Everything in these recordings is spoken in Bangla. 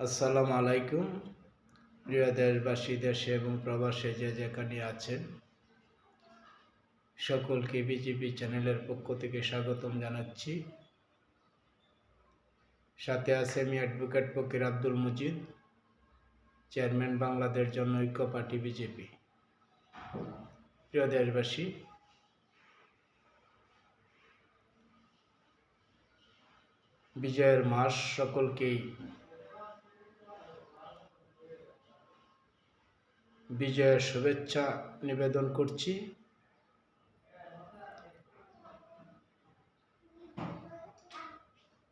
আসসালামু আলাইকুম। প্রিয় দেশবাসী, দেশে এবং প্রবাসে যে যেখানে আছেন, সকলকে বিজেপি চ্যানেলের পক্ষ থেকে স্বাগতম জানাচ্ছি। সাথে আছে আমি advocate Fakir Abdul Mujid chairman Bangladesh Jana Oikya party BJP. প্রিয় দেশবাসী, বিজয়ের মাস সকলকেই বিজয়ের শুভেচ্ছা নিবেদন করছি।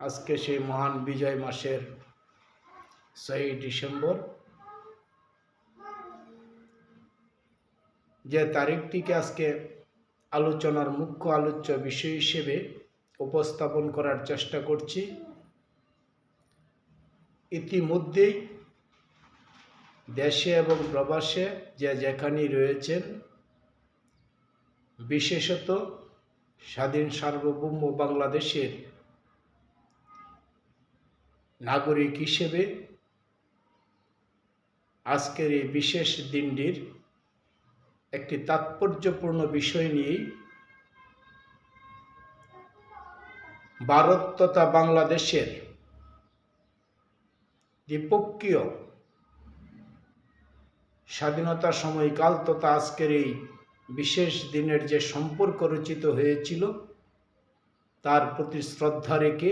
আজকে সেই মহান বিজয় মাসের ছয়ই ডিসেম্বর। যে তারিখটিকে আজকে আলোচনার মুখ্য আলোচ্য বিষয় হিসেবে উপস্থাপন করার চেষ্টা করছি। ইতিমধ্যেই দেশে এবং প্রবাসে যে যেখানেই রয়েছেন, বিশেষত স্বাধীন সার্বভৌম বাংলাদেশের নাগরিক হিসেবে আজকের এই বিশেষ দিনটির একটি তাৎপর্যপূর্ণ বিষয় নিয়েই ভারত তথা বাংলাদেশের দ্বিপক্ষীয় স্বাধীনতা সময়কাল তথা আজকের এই বিশেষ দিনের যে সম্পর্ক রচিত হয়েছিল, তার প্রতি শ্রদ্ধা রেখে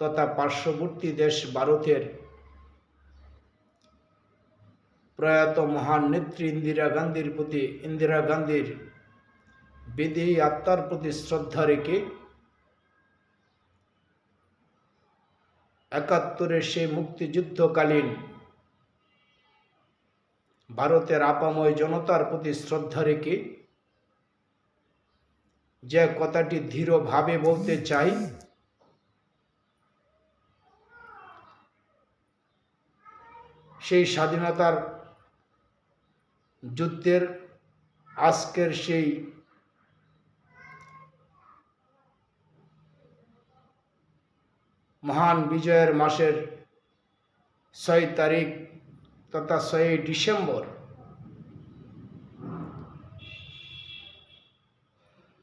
তথা পার্শ্ববর্তী দেশ ভারতের প্রয়াত মহান নেত্রী ইন্দিরা গান্ধীর প্রতি, ইন্দিরা গান্ধীর বিদেহী আত্মার প্রতি শ্রদ্ধা রেখে একাত্তরের সেই মুক্তিযুদ্ধকালীন ভারতের আপাময় জনতার প্রতি শ্রদ্ধা রেখে যে কথাটি ধীরভাবে বলতে চাই, সেই স্বাধীনতার যুদ্ধের আজকের সেই মহান বিজয়ের মাসের ছয় তারিখ তথা ছয়ই ডিসেম্বর।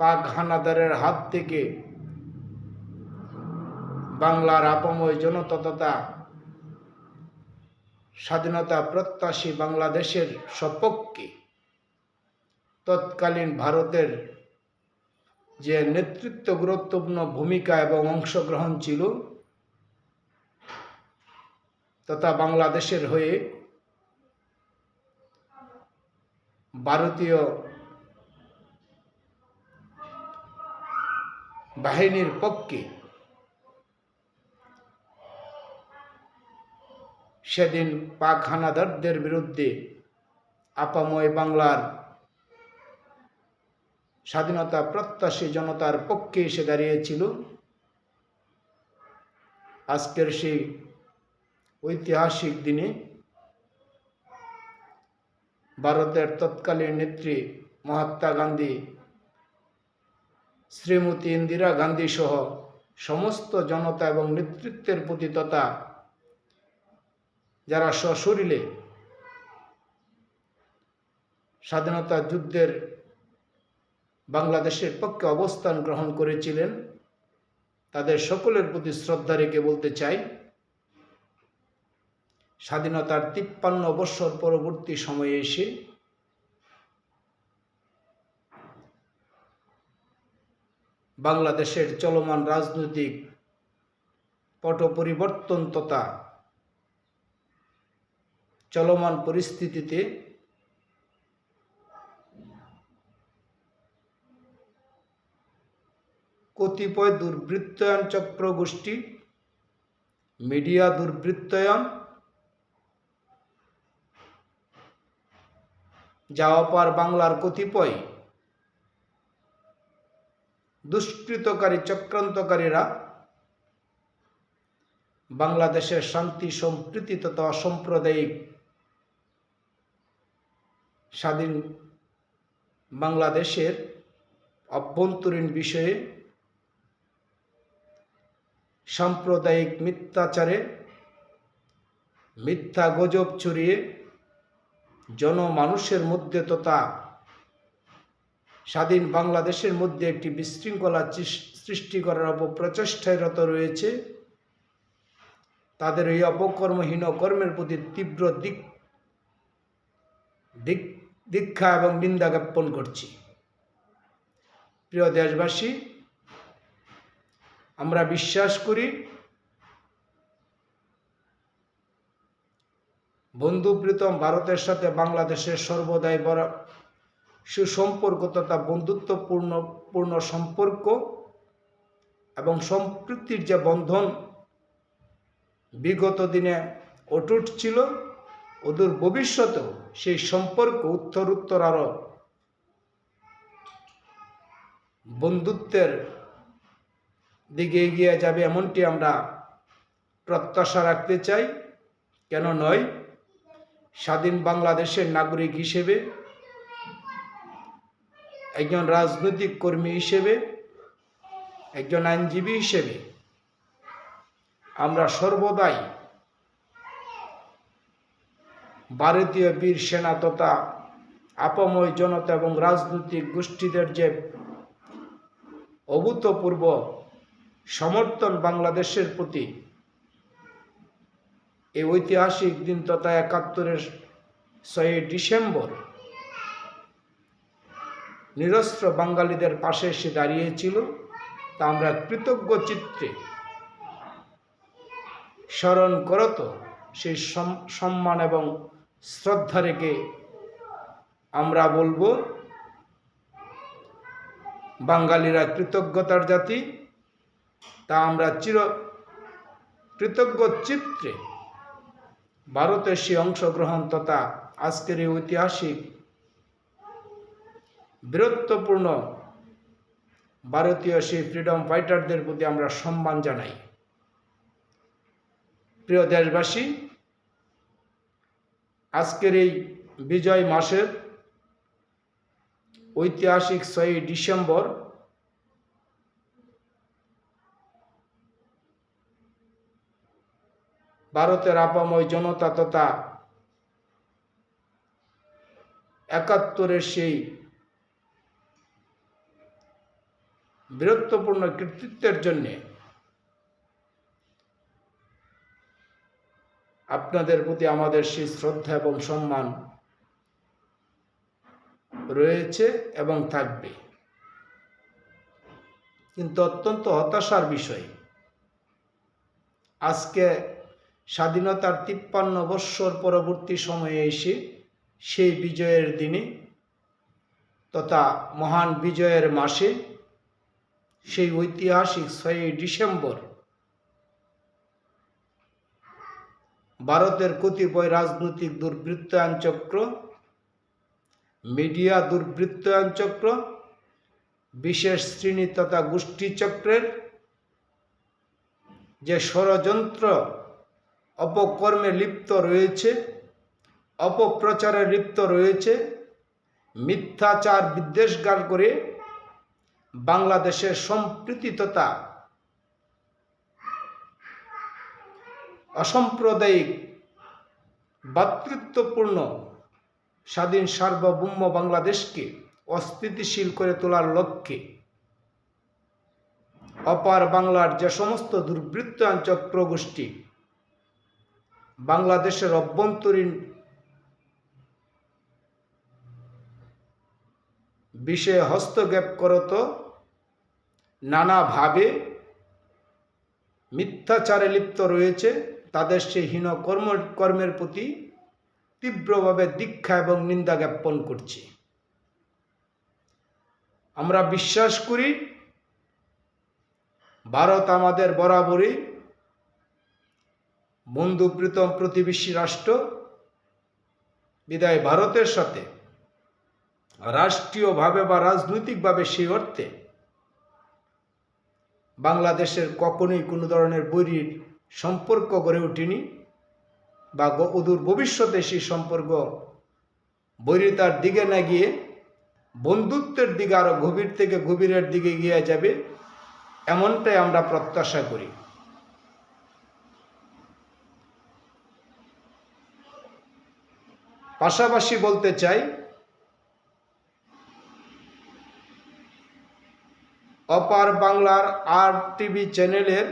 পাক হানাদারের হাত থেকে বাংলার আপময় জনতা তথা স্বাধীনতা প্রত্যাশী বাংলাদেশের সপক্ষে তৎকালীন ভারতের যে নেতৃত্ব গুরুত্বপূর্ণ ভূমিকা এবং অংশগ্রহণ ছিল, তথা বাংলাদেশের হয়ে ভারতীয় বাহিনীর পক্ষে সেদিন পাক হানাদারদের বিরুদ্ধে আপাময় বাংলার স্বাধীনতা প্রত্যাশী জনতার পক্ষে এসে দাঁড়িয়েছিল। আজকের সেই ঐতিহাসিক দিনে ভারতের তৎকালীন নেত্রী মহাত্মা গান্ধী, শ্রীমতী ইন্দিরা গান্ধী সহ সমস্ত জনতা এবং নেতৃত্বের প্রতি তথা যারা সশরীরে স্বাধীনতা যুদ্ধের বাংলাদেশের পক্ষে অবস্থান গ্রহণ করেছিলেন, তাদের সকলের প্রতি শ্রদ্ধা রেখে বলতে চাই স্বাধীনতার তিপ্পান্ন বৎসর পরবর্তী সময়ে এসে বাংলাদেশের চলমান রাজনৈতিক পট পরিবর্তন তথা চলমান পরিস্থিতিতে কতিপয় দুর্বৃত্তায়ন চক্র গোষ্ঠী মিডিয়া দুর্বৃত্তায়ন যাওয়া পার বাংলার কতিপয় দুষ্কৃতকারী, চক্রান্তকারীরা বাংলাদেশের শান্তি, সম্প্রীতি তথা অসাম্প্রদায়িক স্বাধীন বাংলাদেশের অভ্যন্তরীণ বিষয়ে সাম্প্রদায়িক মিথ্যাচারে মিথ্যা গজব ছড়িয়ে জনমানুষের মধ্যে তথা স্বাধীন বাংলাদেশের মধ্যে একটি বিশৃঙ্খলা সৃষ্টি করার অপপ্রচেষ্টায় রত রয়েছে। তাদের এই অপকর্মহীন কর্মের প্রতি তীব্র দিক দিক, দীক্ষা এবং নিন্দা জ্ঞাপন করছি। প্রিয় দেশবাসী, আমরা বিশ্বাস করি বন্ধু প্রীতম ভারতের সাথে বাংলাদেশের সর্বদাই বড় সুসম্পর্ক তথা বন্ধুত্বপূর্ণ, পূর্ণ সম্পর্ক এবং সম্পৃক্তির যে বন্ধন বিগত দিনে অটুট ছিল, অদূর ভবিষ্যতেও সেই সম্পর্ক উত্তর উত্তর আরও বন্ধুত্বের দিকে এগিয়ে যাবে এমনটি আমরা প্রত্যাশা রাখতে চাই। কেন নয়? স্বাধীন বাংলাদেশের নাগরিক হিসেবে, একজন রাজনৈতিক কর্মী হিসেবে, একজন আইনজীবী হিসেবে আমরা সর্বদাই ভারতীয় বীর সেনা তথা আপময় জনতা এবং রাজনৈতিক গোষ্ঠীদের যে অভূতপূর্ব সমর্থন বাংলাদেশের প্রতি এই ঐতিহাসিক দিন তথা একাত্তরের ছয়ই ডিসেম্বর নিরস্ত্র বাঙালিদের পাশে এসে দাঁড়িয়েছিল। তা আমরা কৃতজ্ঞ চিত্রে স্মরণ করত। সেই সম- সম্মান এবং শ্রদ্ধা রেখে আমরা বলব, বাঙালিরা কৃতজ্ঞতার জাতি। তা আমরা চির, কৃতজ্ঞ চিত্রে ভারতের সেই অংশগ্রহণ তথা আজকের এই ঐতিহাসিক বীরত্বপূর্ণ ভারতীয় সেই ফ্রিডম ফাইটারদের প্রতি আমরা সম্মান জানাই। প্রিয় দেশবাসী, আজকের এই বিজয় মাসের ঐতিহাসিক ছয়ই ডিসেম্বর ভারতের আপাময় জনতা তথা একাত্তরের সেই বীরত্বপূর্ণ কৃতিত্বের জন্যে আপনাদের প্রতি আমাদের সেই শ্রদ্ধা এবং সম্মান রয়েছে এবং থাকবে। কিন্তু অত্যন্ত হতাশার বিষয়, আজকে স্বাধীনতার তিপ্পান্ন বৎসর পরবর্তী সময়ে এসে সেই বিজয়ের দিনে তথা মহান বিজয়ের মাসে সেই ঐতিহাসিক ছয়ই ডিসেম্বর ভারতের কতিপয় রাজনৈতিক দুর্বৃত্তায়ন চক্র, মিডিয়া দুর্বৃত্তায়ন চক্র, বিশেষ শ্রেণি তথা গোষ্ঠী চক্রের যে ষড়যন্ত্র অপকর্মে লিপ্ত রয়েছে, অপপ্রচারে লিপ্ত রয়েছে, মিথ্যাচার বিদ্বেষগার করে বাংলাদেশের সম্প্রীতি তথা অসাম্প্রদায়িক, ভাতৃত্বপূর্ণ, স্বাধীন সার্বভৌম বাংলাদেশকে অস্থিতিশীল করে তোলার লক্ষ্যে অপার বাংলার যে সমস্ত দুর্বৃত্তায়ন চক্র গোষ্ঠী বাংলাদেশের অভ্যন্তরীণ বিষয়ে হস্তক্ষেপ করত, নানাভাবে মিথ্যাচারে লিপ্ত রয়েছে, তাদের সেই হীন কর্ম, কর্মের প্রতি তীব্রভাবে দীক্ষা এবং নিন্দা জ্ঞাপন করছি। আমরা বিশ্বাস করি, ভারত আমাদের বরাবরই বন্ধুপ্রীতম প্রতিবেশী রাষ্ট্র, বিদায় ভারতের সাথে, রাষ্ট্রীয়ভাবে বা রাজনৈতিকভাবে সেই অর্থে, বাংলাদেশের কখনোই কোনো ধরনের বৈরীর সম্পর্ক গড়ে ওঠেনি বা অদূর ভবিষ্যতে সেই সম্পর্ক বৈরিতার দিকে না গিয়ে বন্ধুত্বের দিকে আরও গভীর থেকে গভীরের দিকে গিয়ে যাবে, এমনটাই আমরা প্রত্যাশা করি। পাশাপাশি বলতে চাই, অপার বাংলার আর টিভি চ্যানেলের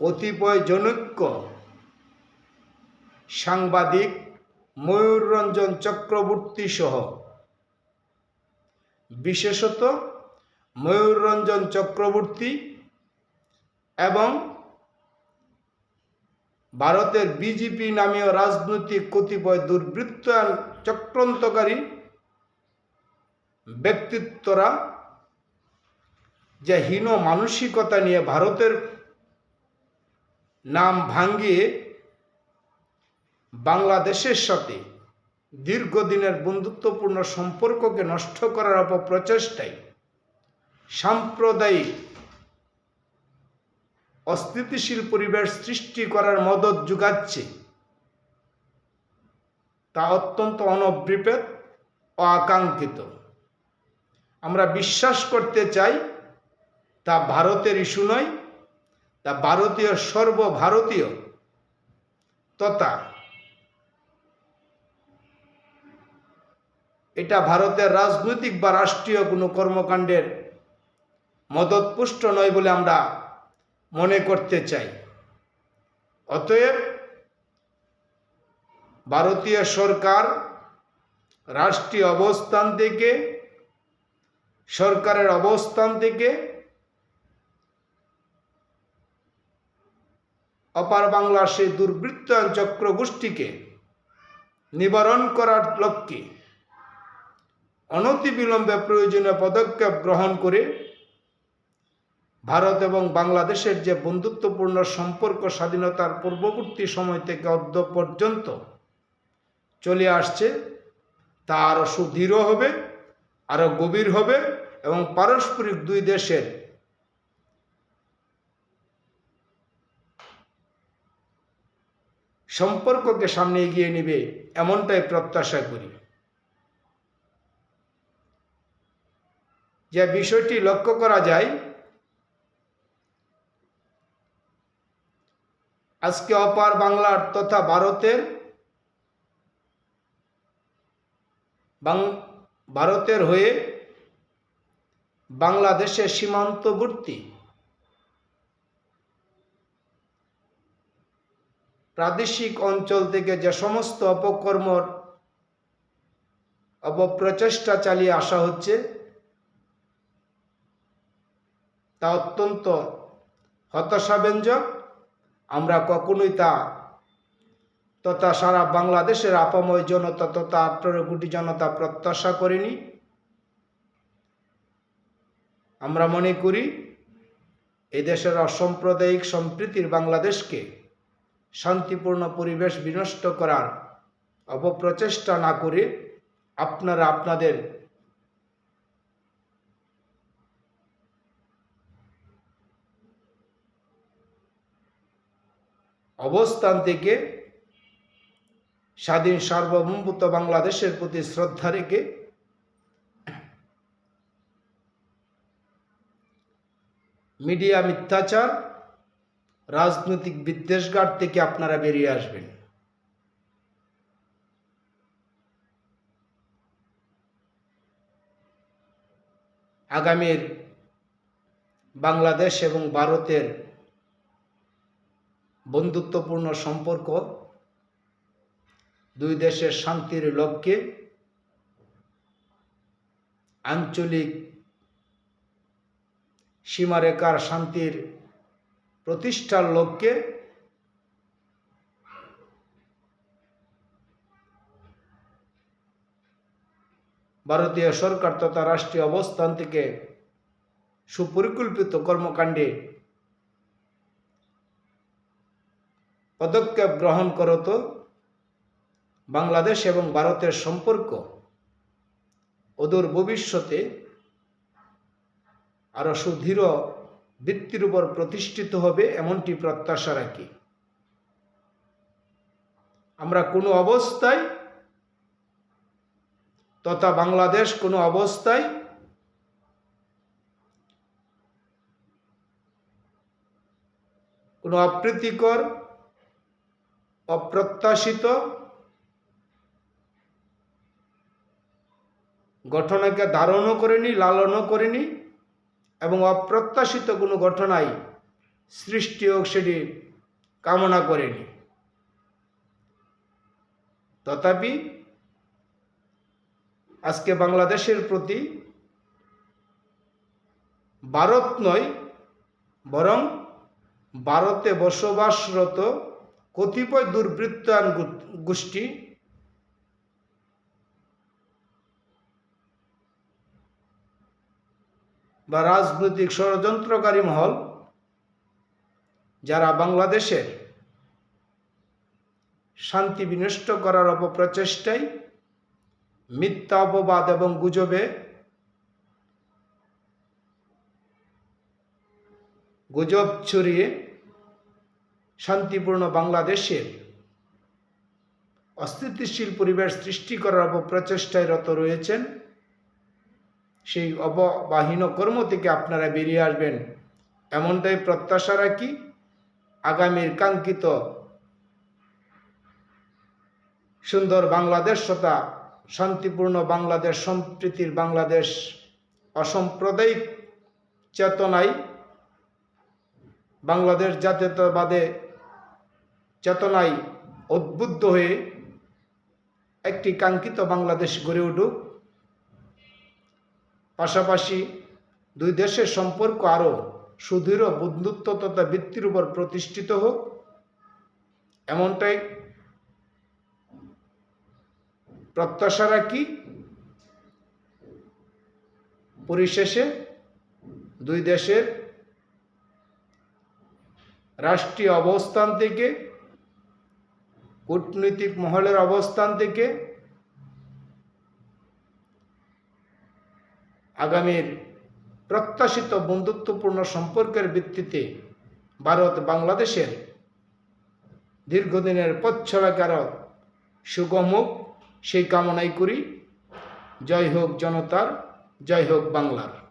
কতিপয় জনৈক্য সাংবাদিক ময়ূররঞ্জন চক্রবর্তী সহ, বিশেষত ময়ূররঞ্জন চক্রবর্তী এবং ভারতের বিজেপি নামীয় রাজনৈতিক কতিপয় দুর্বৃত্তায়ন চক্রান্তকারী ব্যক্তিত্বরা যে হীন মানসিকতা নিয়ে ভারতের নাম ভাঙ্গিয়ে বাংলাদেশের সাথে দীর্ঘদিনের বন্ধুত্বপূর্ণ সম্পর্ককে নষ্ট করার অপপ্রচেষ্টায় সাম্প্রদায়িক অস্থিতিশীল পরিবেশ সৃষ্টি করার মদত যোগাচ্ছে। তা অত্যন্ত অনভিপ্রেত ও আকাঙ্ক্ষিত। আমরা বিশ্বাস করতে চাই, তা ভারতের ইস্যু নয়, তা ভারতীয় সর্বভারতীয় তথা এটা ভারতের রাজনৈতিক বা রাষ্ট্রীয় কোনো কর্মকাণ্ডের মদতপুষ্ট নয় বলে আমরা মনে করতে চাই। অতএব ভারতীয় সরকার রাষ্ট্রীয় অবস্থান থেকে, সরকারের অবস্থান থেকে অপার বাংলার সেই দুর্বৃত্তায়ন চক্র গোষ্ঠীকে নিবারণ করার লক্ষ্যে অনতিবিলম্বে প্রয়োজনীয় পদক্ষেপ গ্রহণ করে ভারত এবং বাংলাদেশের যে বন্ধুত্বপূর্ণ সম্পর্ক স্বাধীনতার পূর্ববর্তী সময় থেকে অদ্য পর্যন্ত চলে আসছে, তা আরও সুদৃঢ় হবে, আরও গভীর হবে এবং পারস্পরিক দুই দেশের সম্পর্ককে সামনে এগিয়ে নেবে এমনটাই প্রত্যাশা করি। যে বিষয়টি লক্ষ্য করা যায় আজকে অপার বাংলার তথা ভারতের ভারতের হয়ে বাংলাদেশের সীমান্তবর্তী প্রাদেশিক অঞ্চল থেকে যে সমস্ত অপকর্মর অপপ্রচেষ্টা চালিয়ে আসা হচ্ছে, তা অত্যন্ত হতাশাব্যঞ্জক। আমরা কখনোই তা তথা সারা বাংলাদেশের আপাময় জনতা তথা আঠারো কোটি জনতা প্রত্যাশা করেনি। আমরা মনে করি এদেশের অসাম্প্রদায়িক সম্প্রীতির বাংলাদেশকে শান্তিপূর্ণ পরিবেশ বিনষ্ট করার অপপ্রচেষ্টা না করে আপনারা আপনাদের অবস্থান থেকে স্বাধীন সার্বভৌমত্ব বাংলাদেশের প্রতি শ্রদ্ধা রেখে মিডিয়া মিথ্যাচার, রাজনৈতিক বিদ্বেষগার থেকে আপনারা বেরিয়ে আসবেন। আগামীর বাংলাদেশ এবং ভারতের বন্ধুত্বপূর্ণ সম্পর্ক, দুই দেশের শান্তির লক্ষ্যে আঞ্চলিক সীমারেখার শান্তির প্রতিষ্ঠার লক্ষ্যে ভারতীয় সরকার তথা রাষ্ট্রীয় অবস্থান থেকে সুপরিকল্পিত কর্মকাণ্ডে পদক্ষেপ গ্রহণ করত বাংলাদেশ এবং ভারতের সম্পর্ক অদূর ভবিষ্যতে আরও সুদৃঢ় ভিত্তির উপর প্রতিষ্ঠিত হবে এমনটি প্রত্যাশা রাখি। আমরা কোনো অবস্থায় তথা বাংলাদেশ কোনো অবস্থায় কোনো অপ্রীতিকর অপ্রত্যাশিত ঘটনাকে ধারণও করেনি, লালনও করেনি এবং অপ্রত্যাশিত কোনো ঘটনায় সৃষ্টি হোক সেটি কামনা করেনি। তথাপি আজকে বাংলাদেশের প্রতি ভারত নয়, বরং ভারতে বসবাসরত কতিপয় দুর্বৃত্তায়ন গোষ্ঠী বা রাজনৈতিক ষড়যন্ত্রকারী মহল যারা বাংলাদেশের শান্তি বিনষ্ট করার অপপ্রচেষ্টায় মিথ্যা অপবাদ এবং গুজবে গুজব ছড়িয়ে শান্তিপূর্ণ বাংলাদেশের অস্থিতিশীল পরিবেশ সৃষ্টি করার অপপ্রচেষ্টায় রত রয়েছেন। সেই অববাহীন কর্ম থেকে আপনারা বেরিয়ে আসবেন। এমনটাই প্রত্যাশা রাখি। আগামীর কাঙ্ক্ষিত সুন্দর বাংলাদেশ তথা শান্তিপূর্ণ বাংলাদেশ, সম্প্রীতির বাংলাদেশ, অসাম্প্রদায়িক চেতনায় বাংলাদেশ জাতীয়তাবাদে চেতনায় উদ্বুদ্ধ হয়ে একটি কাঙ্ক্ষিত বাংলাদেশ গড়ে উঠুক। পাশাপাশি দুই দেশের সম্পর্ক আরও সুদৃঢ় বন্ধুত্ব তথা বৃত্তির উপর প্রতিষ্ঠিত হোক। এমনটাই প্রত্যাশা রাখি। পরিশেষে দুই দেশের রাষ্ট্রীয় অবস্থান থেকে কূটনৈতিক মহলের অবস্থান থেকে আগামীর প্রত্যাশিত বন্ধুত্বপূর্ণ সম্পর্কের ভিত্তিতে ভারত বাংলাদেশের দীর্ঘদিনের পথ চলাকার সুগম সেই কামনাই করি। জয় হোক জনতার, জয় হোক বাংলার।